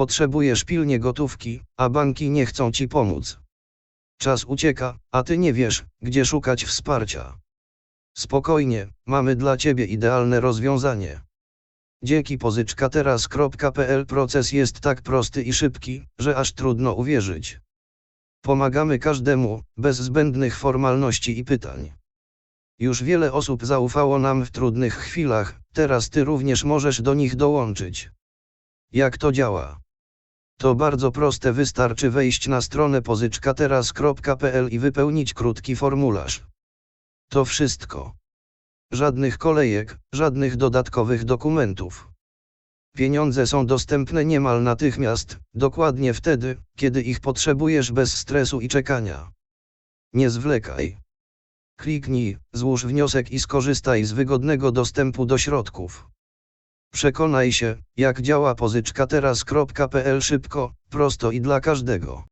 Potrzebujesz pilnie gotówki, a banki nie chcą ci pomóc. Czas ucieka, a ty nie wiesz, gdzie szukać wsparcia. Spokojnie, mamy dla ciebie idealne rozwiązanie. Dzięki pożyczka-teraz.pl proces jest tak prosty i szybki, że aż trudno uwierzyć. Pomagamy każdemu, bez zbędnych formalności i pytań. Już wiele osób zaufało nam w trudnych chwilach, teraz ty również możesz do nich dołączyć. Jak to działa? To bardzo proste, wystarczy wejść na stronę pożyczka-teraz.pl i wypełnić krótki formularz. To wszystko. Żadnych kolejek, żadnych dodatkowych dokumentów. Pieniądze są dostępne niemal natychmiast, dokładnie wtedy, kiedy ich potrzebujesz bez stresu i czekania. Nie zwlekaj. Kliknij, złóż wniosek i skorzystaj z wygodnego dostępu do środków. Przekonaj się, jak działa pożyczka teraz.pl szybko, prosto i dla każdego.